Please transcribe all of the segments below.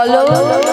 বলো।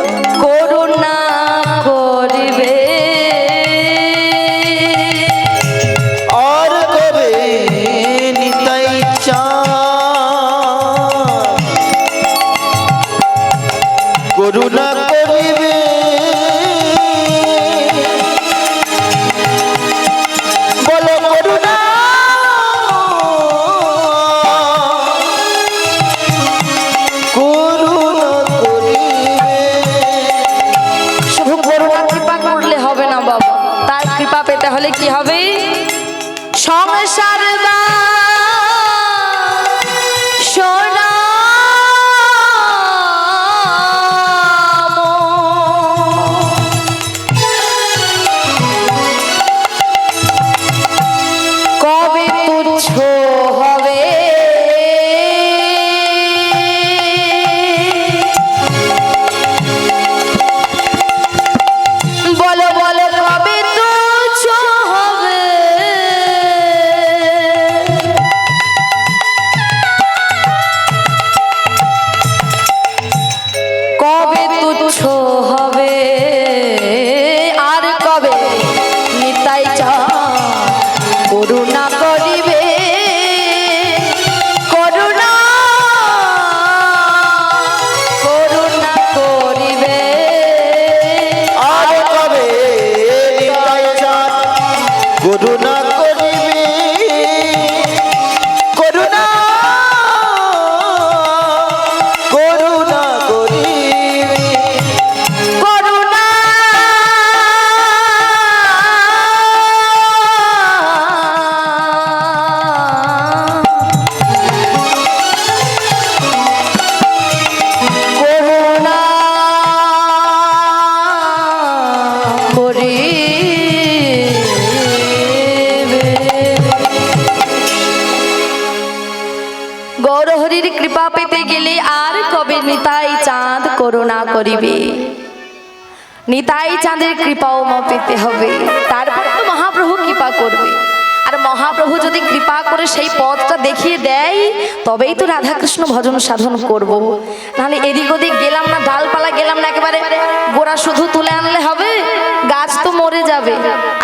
করিবে। নিতাই চাঁদের কৃপাও মা পেতে হবে। তারপর তো মহাপ্রভু কৃপা করবে। আর মহাপ্রভু যদি কৃপা করে সেই পথটা দেখিয়ে দেয়, তবেই তো রাধাকৃষ্ণ ভজন সাধন করব। নাহলে এদিক ওদিক গেলাম না, ডালপালা গেলাম না, একেবারে গোড়া শুধু তুলে আনলে হবে, গাছ তো মরে যাবে।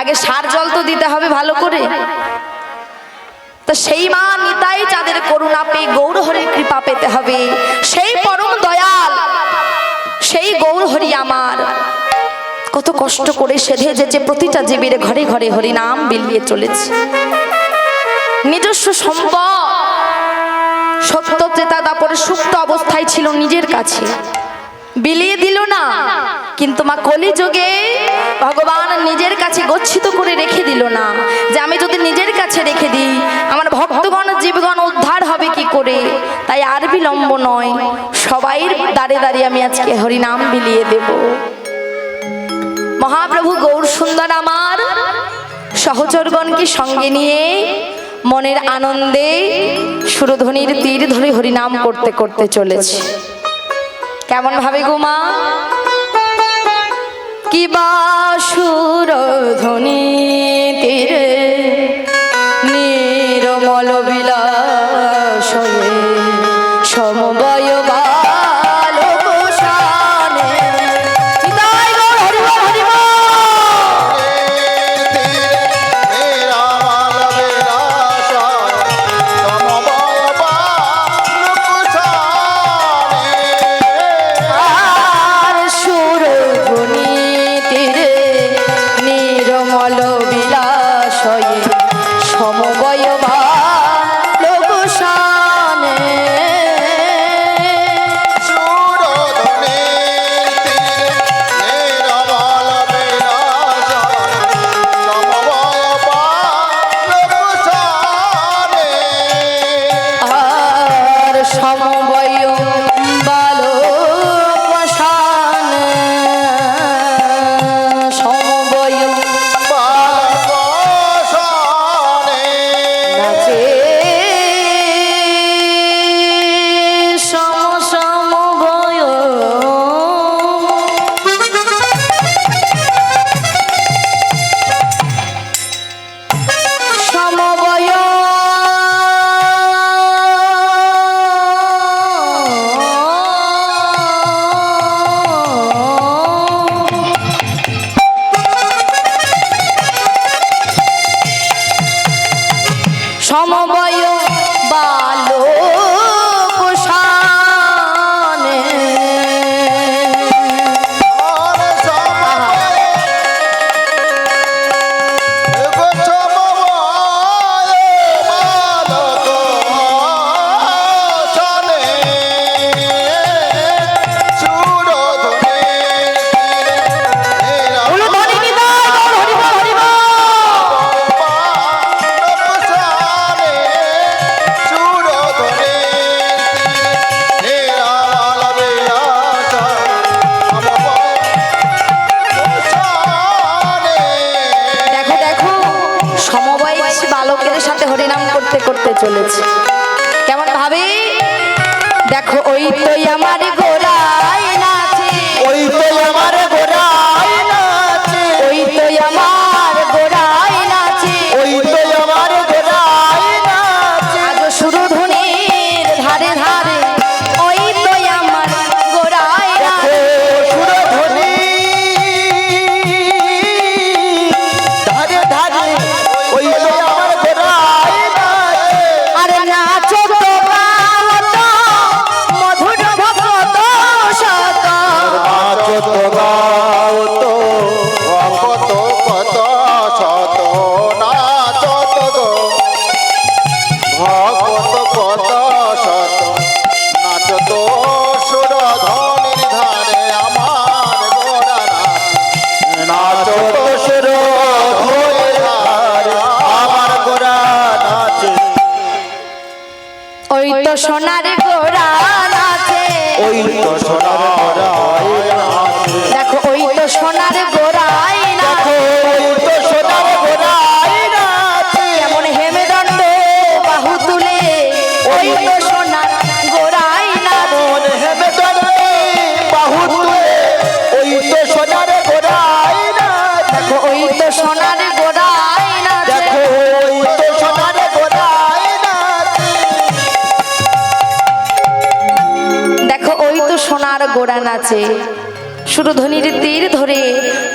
আগে সার জল তো দিতে হবে ভালো করে। তো সেই মা নিতাই চাঁদের করুণা পেয়ে গৌরহরির কৃপা পেতে হবে। সেই পরম দয়াল সেই গৌর হরি আমার। কত কষ্ট করে সেধে যেচে প্রতিটা জীবের ঘরে ঘরে হরি নাম বিলিয়ে চলেছে। নিজস্ব সম্পদ। সত্য ত্রেতা দাপরে সুপ্ত অবস্থায় ছিল নিজের কাছে। বিলিয়ে দিল না। কিন্তু মা কলিযুগে ভগবান নিজের কাছে গচ্ছিত করে রেখে দিল না। যে আমি যদি নিজের কাছে রেখে দিই, আমার ভক্তগণ, জীবগণ উদ্ধার হবে কি করে? তাই আর বিলম্ব নয় সবাইর দাঁড়ে দাঁড়িয়ে আমি আজকে হরিনাম বিলিয়ে দেব। মহাপ্রভু গৌর সুন্দর আমার সহচরগণকে সঙ্গে নিয়ে মনের আনন্দে সুরধ্বনির তীর ধরে হরিনাম করতে করতে চলেছে। কেমন ভাবে গুমা কি বাসুর ধ্বনি তীরে লোকের সাথে হরিনাম করতে করতে চলেছে। কেমন ভাবে? দেখো, ওই তো আমার গোড়ায় নাচে। ওই আমার ভগত কত শত নাচো তো সুরধ্বনির ধারে আমার গোড়া নাচ ধারে আমার গোড়া নাচে। ওই তো সোনার গোড়া নাচে। ওই তো সোনার তো সোনার গোড়া নাচে সুরধ্বনির তীর ধরে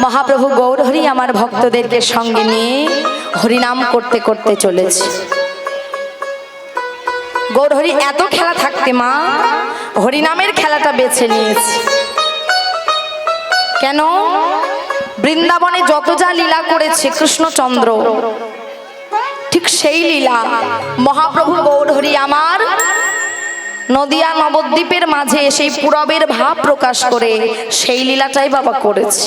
মহাপ্রভু গৌরহরি আমার ভক্তদেরকে সঙ্গে নিয়ে হরিনাম করতে করতে চলেছে। গৌরহরি, এত খেলা থাকতে মা, হরিনামের খেলাটা বেছে নিয়েছে। কেন? বৃন্দাবনে যত যা লীলা করেছে কৃষ্ণচন্দ্র, ঠিক সেই লীলা মহাপ্রভু গৌরহরি আমার নদিয়া নবদ্বীপের মাঝে সেই পুরবের ভাব প্রকাশ করে, সেই লীলাটাই বাবা করেছে।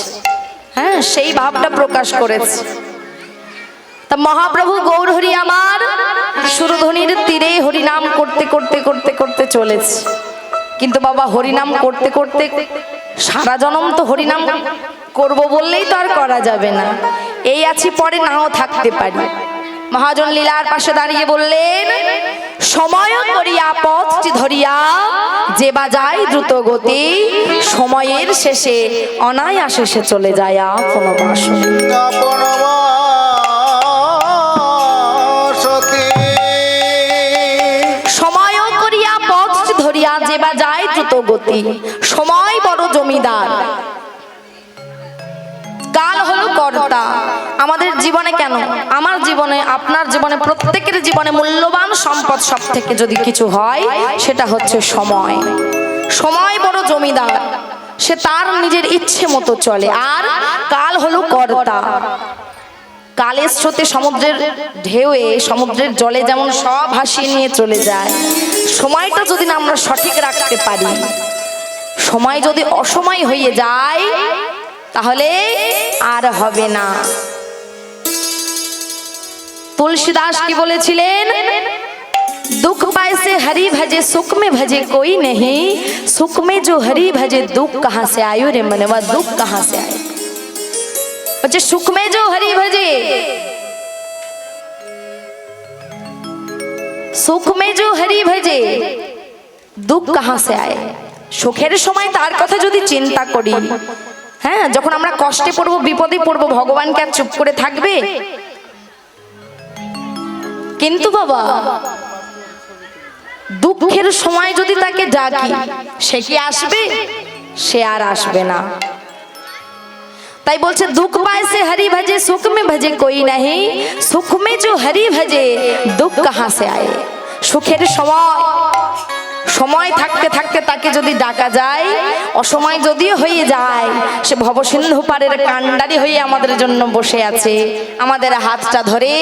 হ্যাঁ সেই ভাবটা প্রকাশ করেছে। তা মহাপ্রভু গৌরহরি আমার সুরধ্বনির তীরে হরিনাম করতে করতে করতে করতে চলেছে। কিন্তু বাবা হরিনাম করতে করতে সারা জনম তো হরিনাম করব বললেই তো আর করা যাবে না। এই আছি পরে নাও থাকতে পারি। মহাজন লীলার পাশে দাঁড়িয়ে বললেন সময় করিয়া পথটি ধরিয়া যে বা যায় দ্রুত গতি সময়ের শেষে অনায়াসে সে চলে যায় আপন বাসনে সতী করিয়া পথ ধরিয়া যে বা যায় দ্রুত গতি সময় বড় জমিদার। কাল হলো কর্তা আমাদের জীবনে কেন? আমার জীবনে, আপনার জীবনে, প্রত্যেকের জীবনে মূল্যবান সম্পদ সব থেকে যদি কিছু হয়, সেটা হচ্ছে সময়। সময় বড় জমিদার। সে তার নিজের ইচ্ছে মতো চলে। আর কাল হলো কর্তা। কালের স্রোতে সমুদ্রের ঢেউয়ে, সমুদ্রের জলে যেমন সব ভাসিয়ে নিয়ে চলে যায়, সময়টা যদি না আমরা সঠিক রাখতে পারি, সময় যদি অসময় হয়ে যায়, তাহলে আর হবে না। তুলসীদাস কি বলেছিলেন दुख पाए से हरी भजे सुख में भजे कोई नहीं सुख में जो हरी भजे दुख कहाँ से आयो रे मनवा दुख कहाँ से आए बच्चे सुख में जो हरी भजे সুখ মে जो হরি ভজে দুঃখ কাহা সে আয় সুখের সময় তার কথা যদি চিন্তা করি হ্যাঁ যখন আমরা কষ্টে পড়বো বিপদে পড়বো ভগবানকে আর চুপ করে থাকবে কিন্তু বাবা, দুঃখের সময় যদি তাকে ডাকি সে কি আসবে? সে আর আসবে না। তাই বলছে, দুঃখ পায় সে হরি ভজে, সুখ মে ভজে কই নাহি। সুখ মে যো হরি ভজে, দুঃখ কাহা সে আয়ে। সুখের সময় সময় থাকতে থাকতে তাকে যদি ডাকা যায় অসময় যদিও হয়ে যায় সে ভবসিন্ধু পারের কাণ্ডারি হয়ে আমাদের জন্য বসে আছে আমাদের হাতটা ধরে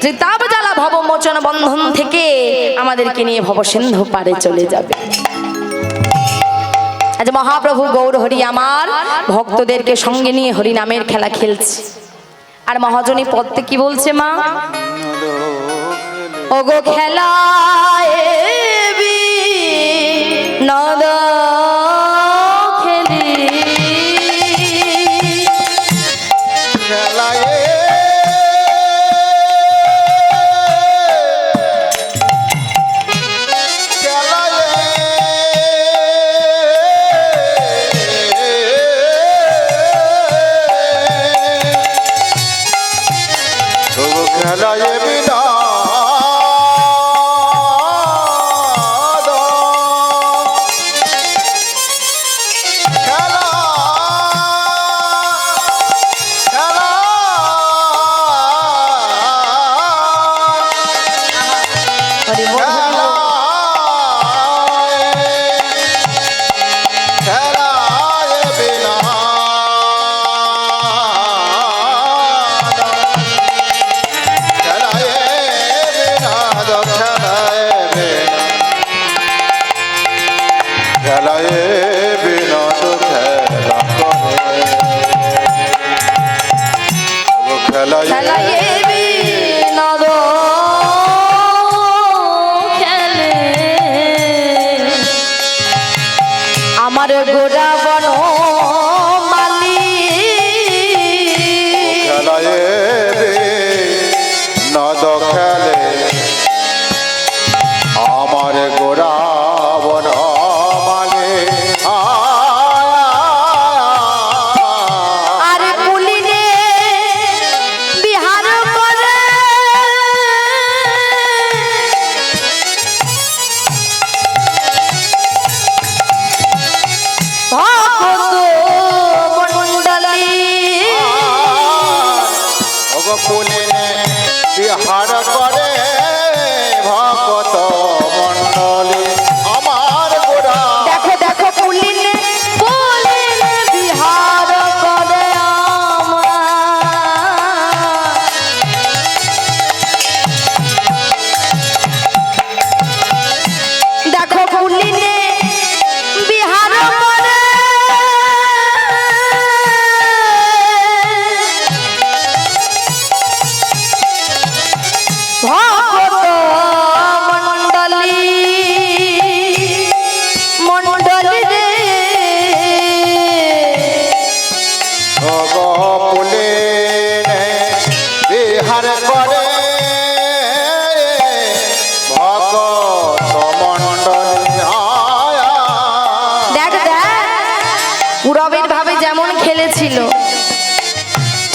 ত্রিতাব জ্বালা ভবমোচন বন্ধন থেকে আমাদেরকে নিয়ে ভবসিন্ধু পারে চলে যাবে আজ মহাপ্রভু গৌর হরি আমার ভক্তদেরকে সঙ্গে নিয়ে হরি নামের খেলা খেলছে আর মহাজনী পদ্মে কি বলছে মা ওগো খেলা নদ খেলি। খেলায়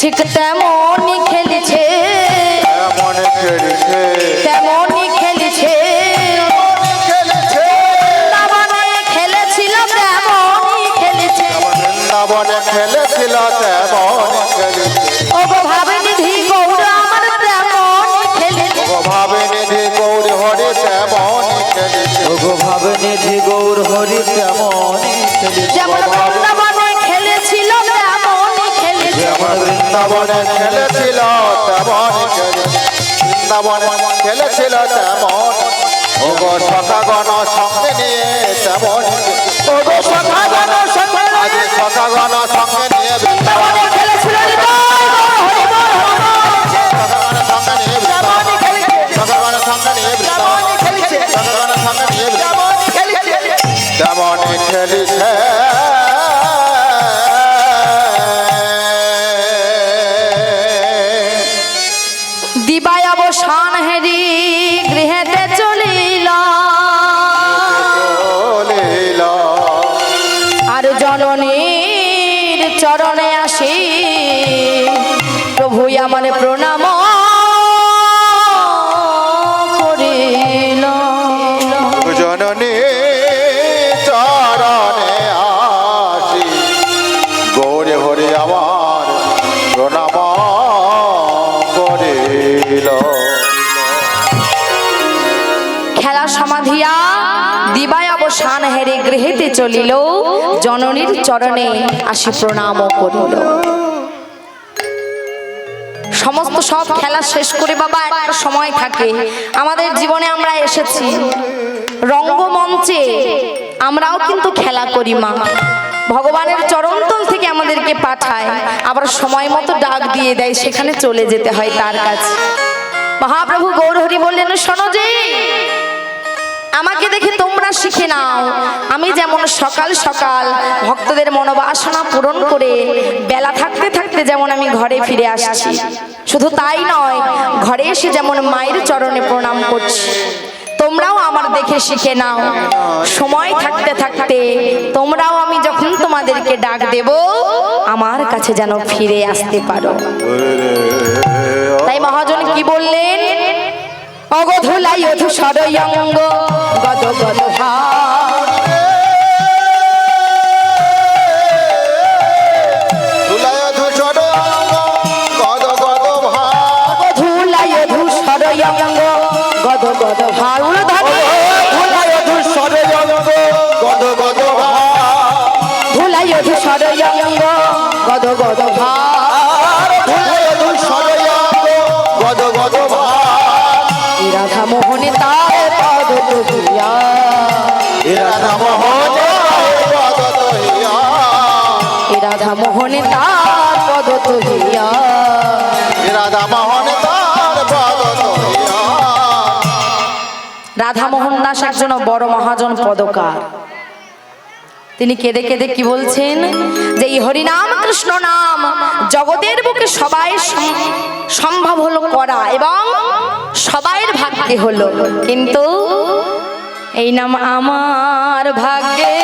ঠিক তেমনই খেলেছে। এমন খেলছে। তেমনই খেলেছে। খেলেছে। বৃন্দাবনে খেলেছিল তেমনই খেলেছে। বৃন্দাবনে খেলেছিল তেমন খেলেছে। ও গো ভাবে নিধি গৌর আমার তেমনই খেলেছে। ও ভাবে নিধি গৌর হরি তেমন খেলেছে। ওগো ভাবে নিধি গৌর হরি তেমন যেমন বৃন্দাবনে যেমন বৃন্দাবনে খেলেছিল তেমন খেলেছে বৃন্দাবনে খেলেছিল তেমন। ও গো সখাগণ সঙ্গে নিয়ে তেমন ও গো সখাগণ সঙ্গে আজ সখাগণ সঙ্গে নিয়ে বৃন্দাবনে খেলেছিল হৃদয় হরি বল, হরি বল। সখাগণ সঙ্গে নিয়ে বৃন্দাবনে সখাগণ সঙ্গে নিয়ে বৃন্দাবনে সখাগণ সঙ্গে নিয়ে বৃন্দাবনে তেমন খেলিছে। অবসান হেরে গৃহেতে চলিল, জননীর চরণে আসি প্রণাম করিল। সমস্ত সব খেলা শেষ করে বাবা, একটা সময় থাকে। আমাদের জীবনে আমরা এসেছি। রঙ্গমঞ্চে আমরাও কিন্তু খেলা করি, মা। ভগবানের চরণতল থেকে আমাদেরকে পাঠায়। আবার সময় মতো ডাক দিয়ে দেয়, সেখানে চলে যেতে হয় তার কাছে। মহাপ্রভু গৌরহরি বললেন, শোনো আমাকে দেখে তোমরা শিখে নাও। আমি যেমন সকাল সকাল ভক্তদের মনোবাসনা পূরণ করে বেলা থাকতে থাকতে যেমন আমি ঘরে ফিরে আসছি। শুধু তাই নয়, ঘরে এসে যেমন মায়ের চরণে প্রণাম করছি। তোমরাও আমার দেখে শিখে নাও। সময় থাকতে থাকতে তোমরাও আমি যখন তোমাদেরকে ডাক দেব, আমার কাছে যেন ফিরে আসতে পারো। তাই মহাজন কি বললেন? অগধুলাই অধু সরয়ঙ্গ গদ গদ ভাব। মোহনে তার পদ তুহিয়া রাধা মোহন তার পদ তহিয়া রাধা মোহন দাস একজন বড় মহাজন পদকার। তিনি কেঁদে কেঁদে কি বলছেন? যে এই হরিনাম কৃষ্ণ নাম জগতের বুকে সবাই সম্ভব হলো করা এবং সবাইয়ের ভাগ্যে হলো। কিন্তু এই নাম আমার ভাগ্যে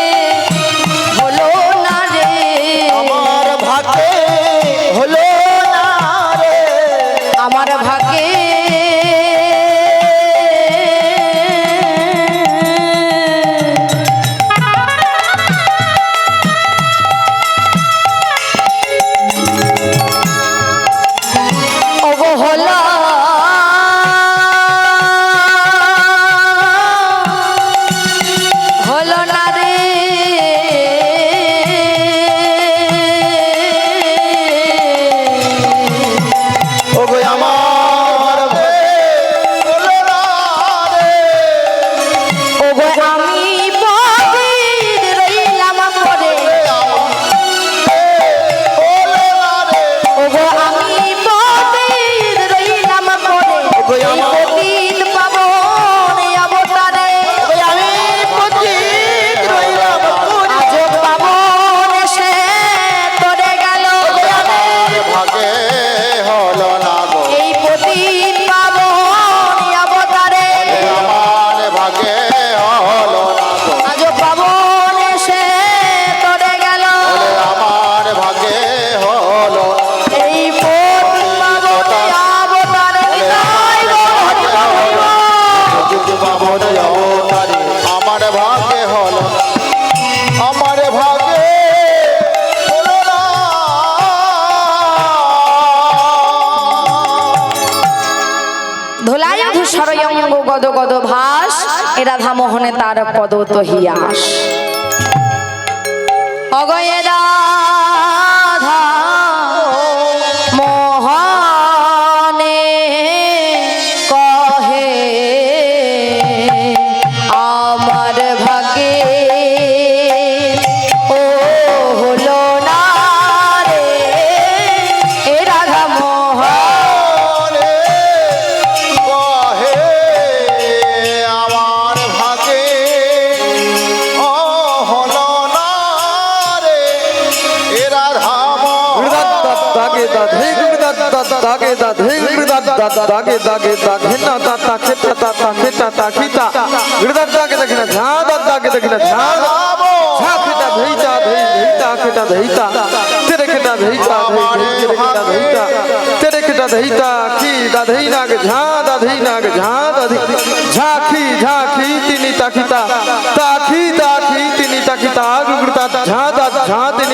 তার পদত তহিয়াস दागे दागे दागे। हिन्ना ता ता किता ता ता किता ता किता गिरदा दागे दखिना झा दा दागे दागे दखिना झा झा किता धैता धै धैता किता धैता तेरे किता धैता धै तेरे किता धैता तेरे किता धैता की दा धै नाग झा दा धै नाग झा दा धै झा की झा की तिनी ता किता ता की ता की तिनी ता किता गिरदा झा दा झा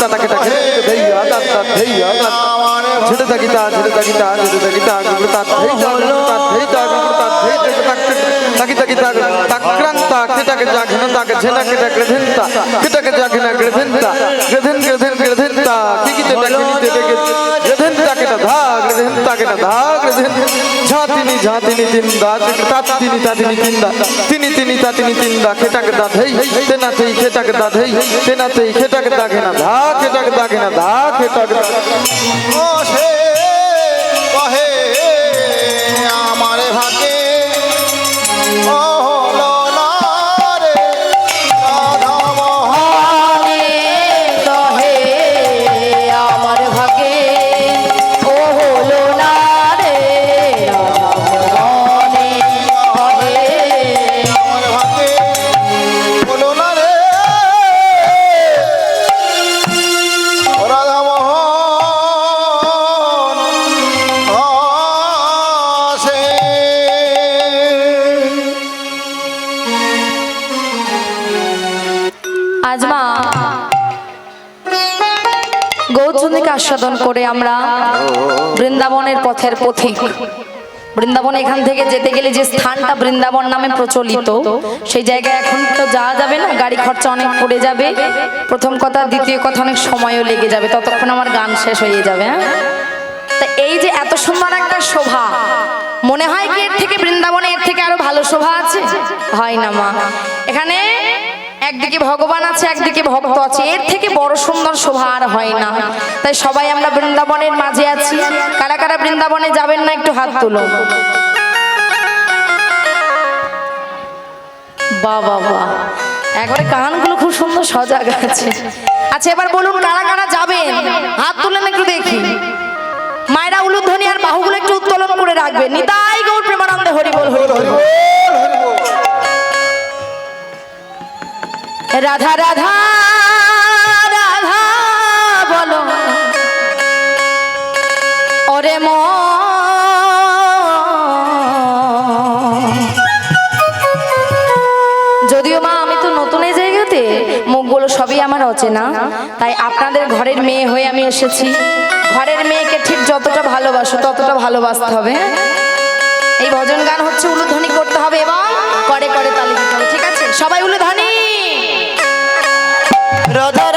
তা তাকে তাকে ধইয়া তা তা ধইয়া তা আমার ঝিড়ে দাগিতা ঝিড়ে দাগিতা ঝিড়ে দাগিতা গুগড়তা ধইতা গুগড়তা ধইতা গুগড়তা ধইতে তাকি তাকি তাক তাক্রান্তা কেটাকে জাঘনা তাক ঝেনা কেটা গ্রধেন্তা কেটাকে জাঘনা গ্রধেন্তা ঝাতিনি ঝাতিনি তিন্দা তা তিনি তাতিনি তিন্দা তিনি তিনি তাতিনি তিন্দা কেটাকে দা ধেই তেনা তেই কেটাকে দা ধেই তেনা তেই কেটাকে দা ঘেনা ধা কেটাকে দা ঘেনা ধা কেটাকে দা গৌচন্দিকে আস্বাদন করে আমরা বৃন্দাবনের পথের পথিক। বৃন্দাবন এখান থেকে যেতে গেলে যে স্থানটা বৃন্দাবন নামে প্রচলিত, সেই জায়গায় এখন তো যাওয়া যাবে না, গাড়ি খরচা অনেক পড়ে যাবে। প্রথম কথা, দ্বিতীয় কথা, অনেক সময়ও লেগে যাবে, ততক্ষণ আমার গান শেষ হয়ে যাবে হ্যাঁ? তা এই যে এত সুন্দর একটা শোভা, মনে হয় কি এর থেকে বৃন্দাবনে এর থেকে আরও ভালো শোভা আছে? হয় না মা। এখানে একদিকে ভগবান আছে, একদিকে ভক্ত আছে। এর থেকে বড় সুন্দর শোভা আর হয় না। তাই সবাই আমরা বৃন্দাবনের মাঝে আছি। কারা কারা বৃন্দাবনে যাবেন না, একটু হাত তুলো। বাহ বাহ একবারে কানগুলো খুব সুন্দর সজাগ আছে। আচ্ছা এবার বলুন কারা কারা যাবেন? হাত তুলেন একটু দেখি। মায়েরা উলুধ্বনি আর বাহুগুলো একটু উত্তোলন করে রাখবে। নিতাই গৌর প্রেমানন্দে হরি বল রাধা রাধা রাধা বলো। ওরে মন। যদিও মা, আমি তো নতুন এই জায়গাতে, মুখগুলো সবই আমার অচেনা। তাই আপনাদের ঘরের মেয়ে হয়ে আমি এসেছি। ঘরের মেয়েকে ঠিক যতটা ভালোবাসো, ততটা ভালোবাসতে হবে হ্যাঁ? এই ভজন গান হচ্ছে উলুধ্বনি করতে হবে এবং করে করে তালি দিতে হবে, ঠিক আছে? সবাই উলুধ্বনি। রাধা রাধা